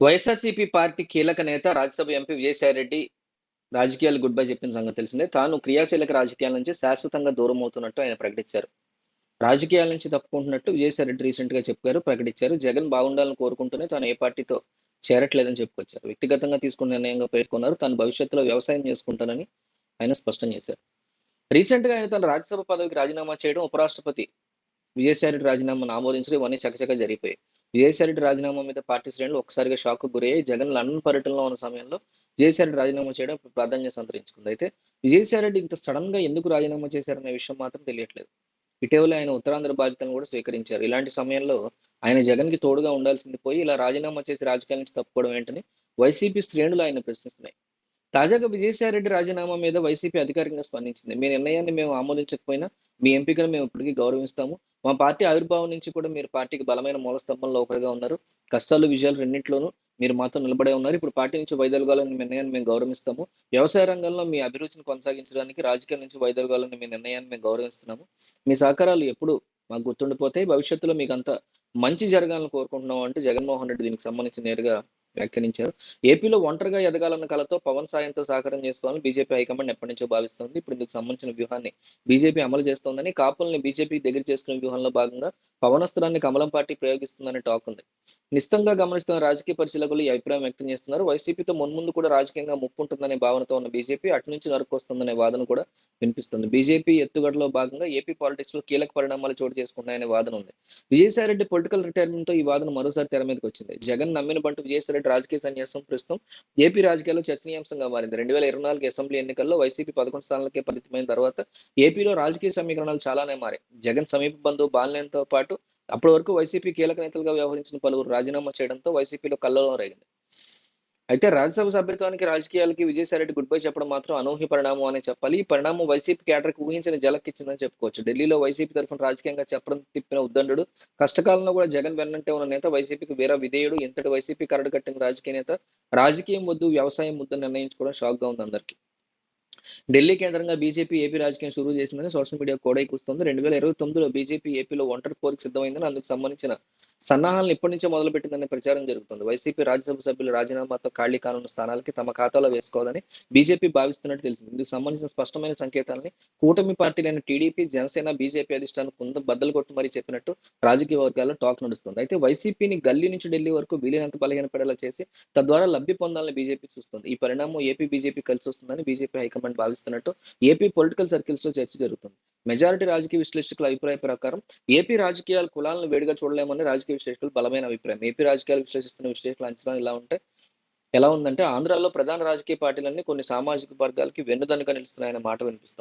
YSRCP party కీలక నేత Rajya Sabha MP Vijayasai Reddy రాజకీయాలు గుడ్ బై చెప్పిన సంగతి తెలిసిందే. తాను క్రియాశీలక రాజకీయాల నుంచి శాశ్వతంగా దూరం అవుతున్నట్టు ఆయన ప్రకటించారు. రాజకీయాల నుంచి తప్పుకుంటున్నట్టు విజయసాయిరెడ్డి రీసెంట్గా చెప్పారు ప్రకటించారు. జగన్ బాగుండాలని కోరుకుంటూనే తాను ఏ పార్టీతో చేరట్లేదని చెప్పుకొచ్చారు. వ్యక్తిగతంగా తీసుకున్న నిర్ణయంగా పేర్కొన్నారు. తాను భవిష్యత్తులో వ్యవసాయం చేసుకుంటానని ఆయన స్పష్టం చేశారు. రీసెంట్గా ఆయన తన రాజ్యసభ పదవికి రాజీనామా చేయడం ఉపరాష్ట్రపతి విజయసాయిరెడ్డి రాజీనామాను ఆమోదించడం ఇవన్నీ చకచక జరిగిపోయాయి. విజయసాయిరెడ్డి రాజీనామా మీద పార్టీ శ్రేణులు ఒకసారిగా షాక్ గురయ్యాయి. జగన్ లండన్ పర్యటనలో ఉన్న సమయంలో విజయసాయిరెడ్డి రాజీనామా చేయడం ప్రాధాన్యం ప్రాధాన్యత సంతరించుకుంది. అయితే విజయసాయిరెడ్డి ఇంత సడన్గా ఎందుకు రాజీనామా చేశారనే విషయం మాత్రం తెలియట్లేదు. ఇటీవల ఆయన ఉత్తరాంధ్ర బాధ్యతను కూడా స్వీకరించారు. ఇలాంటి సమయంలో ఆయన జగన్కి తోడుగా ఉండాల్సింది పోయి ఇలా రాజీనామా చేసి రాజకీయాల నుంచి తప్పుకోవడం ఏంటని వైసీపీ శ్రేణులు ఆయన ప్రశ్నిస్తున్నాయి. తాజాగా విజయసాయిరెడ్డి రాజీనామా మీద వైసీపీ అధికారికంగా స్పందించింది. మీ నిర్ణయాన్ని మేము ఆమోదించకపోయినా మీ ఎంపికను మేము ఇప్పటికీ గౌరవిస్తాము. మా పార్టీ ఆవిర్భావం నుంచి కూడా మీరు పార్టీకి బలమైన మూలస్తంభంలో ఒకరిగా ఉన్నారు. కష్టాలు విజయాలు రెండింటిలోనూ మీరు మాతో నిలబడే ఉన్నారు. ఇప్పుడు పార్టీ నుంచి వైదొలగాలని నిర్ణయాన్ని మేము గౌరవిస్తాము. వ్యవసాయ రంగంలో మీ అభిరుచిని కొనసాగించడానికి రాజకీయం నుంచి వైదొలగాలని మీ నిర్ణయాన్ని మేము గౌరవిస్తున్నాము. మీ సహకారాలు ఎప్పుడు మాకు గుర్తుండిపోతాయి. భవిష్యత్తులో మీకు అంత మంచి జరగాలని కోరుకుంటున్నాం అంటే జగన్మోహన్ రెడ్డి దీనికి సంబంధించి నేరుగా వ్యాఖ్యానించారు. ఏపీలో ఒంటరిగా ఎదగాలన్న కలతో పవన్ సాయంతో సహకారం చేసుకోవాలని బీజేపీ హైకమాండ్ ఎప్పటి నుంచో భావిస్తోంది. ఇప్పుడు ఇందుకు సంబంధించిన వ్యూహాన్ని బీజేపీ అమలు చేస్తోందని కాపుల్ని బీజేపీ దగ్గర చేసుకునే వ్యూహంలో భాగంగా పవనస్త్రాన్ని కమలం పార్టీ ప్రయోగిస్తుందని టాక్ ఉంది. నిశ్చితంగా గమనిస్తున్న రాజకీయ పరిశీలకులు ఈ అభిప్రాయం వ్యక్తం చేస్తున్నారు. వైసీపీతో మున్ముందు కూడా రాజకీయంగా ముప్పు ఉంటుందనే భావనతో ఉన్న బీజేపీ అటు నుంచి నరుకొస్తుందనే వాదన కూడా వినిపిస్తుంది. బీజేపీ ఎత్తుగడలో భాగంగా ఏపీ పాలిటిక్స్లో కీలక పరిణామాలు చోటు చేసుకున్నాయనే వాదన ఉంది. విజయసాయిరెడ్డి పొలిటికల్ రిటైర్మెంట్తో ఈ వాదన మరోసారి తెర మీదకి వచ్చింది. జగన్ నమ్మిన బంటు విజయసాయిరెడ్డి రాజకీయ సన్యాసం ప్రస్తుతం. ఏపీ రాజకీయాల్లో చర్చనీయాంశంగా మారింది. రెండు వేల ఇరవై నాలుగు అసెంబ్లీ ఎన్నికల్లో వైసీపీ పదకొండు స్థానాలకే పరిమితమైన తర్వాత ఏపీలో రాజకీయ సమీకరణాలు చాలానే మారాయి. జగన్ సమీప బంధువు బాలినేనితో పాటు అప్పటి వరకు వైసీపీ కీలక నేతలుగా వ్యవహరించిన పలువురు రాజీనామా చేయడంతో వైసీపీలో కల్లోలం రేగింది అయితే రాజ్యసభ సభ్యత్వానికి రాజకీయాలకి విజయసాయిరెడ్డి గుడ్ బై చెప్పడం మాత్రం అనూహ్య పరిణామం అనే చెప్పాలి. ఈ పరిణామం వైసీపీ కేటర్కి ఊహించిన జలక్కిచ్చిందని చెప్పుకోవచ్చు. ఢిల్లీలో వైసీపీ తరఫున రాజకీయంగా చెప్పడం తిప్పిన ఉద్దండు కష్టకాలంలో కూడా జగన్ వెన్నంటే ఉన్న నేత వైసీపీకి వీర విధేయుడు ఇంతటి వైసీపీ కరడు కట్టిన రాజకీయ నేత రాజకీయం వద్దు వ్యవసాయం వద్దు నిర్ణయించుకోవడం షాక్గా ఉంది అందరికి. ఢిల్లీ కేంద్రంగా బీజేపీ ఏపీ రాజకీయం షురూ చేసిందని సోషల్ మీడియా కోడై వస్తుంది. రెండు వేల ఇరవై తొమ్మిదిలో బీజేపీ ఏపీలో ఒంటరి పోరుకు సిద్ధమైందని అందుకు సంబంధించిన సన్నాహాలను ఇప్పటి మొదలు మొదలుపెట్టిందనే ప్రచారం జరుగుతుంది. వైసీపీ రాజ్యసభ సభ్యులు రాజీనామాతో ఖాళీ కానున్న స్థానాలకి తమ ఖాతాలో వేసుకోవాలని బీజేపీ భావిస్తున్నట్టు తెలిసింది. ఇందుకు సంబంధించిన స్పష్టమైన సంకేతాలని కూటమి పార్టీలైన టీడీపీ జనసేన బీజేపీ అధిష్టానం కొంత బద్దలు కొట్టు మరీ చెప్పినట్టు రాజకీయ వర్గాల్లో టాక్ నడుస్తుంది. అయితే వైసీపీని గల్లీ నుంచి ఢిల్లీ వరకు వీలైనంత బలహీనపడేలా చేసి తద్వారా లబ్ధి పొందాలని బీజేపీ చూస్తుంది. ఈ పరిణామం ఏపీ బీజేపీ కలిసి వస్తుందని బీజేపీ హైకమాండ్ భావిస్తున్నట్టు ఏపీ పొలిటికల్ సర్కిల్స్లో చర్చ జరుగుతుంది. మెజారిటీ రాజకీయ విశ్లేషకుల అభిప్రాయ ప్రకారం ఏపీ రాజకీయాలు కులాలను వేడిగా చూడలేమని రాజకీయ విశ్లేషకులు బలమైన అభిప్రాయం. ఏపీ రాజకీయాలు విశ్లేషిస్తున్న విశ్లేషకుల అంచనా ఇలా ఉంటే ఎలా ఉందంటే ఆంధ్రాలో ప్రధాన రాజకీయ పార్టీలన్నీ కొన్ని సామాజిక వర్గాలకి వెన్నుదన్నుగా నిలుస్తున్నాయనే మాట వినిపిస్తుంది.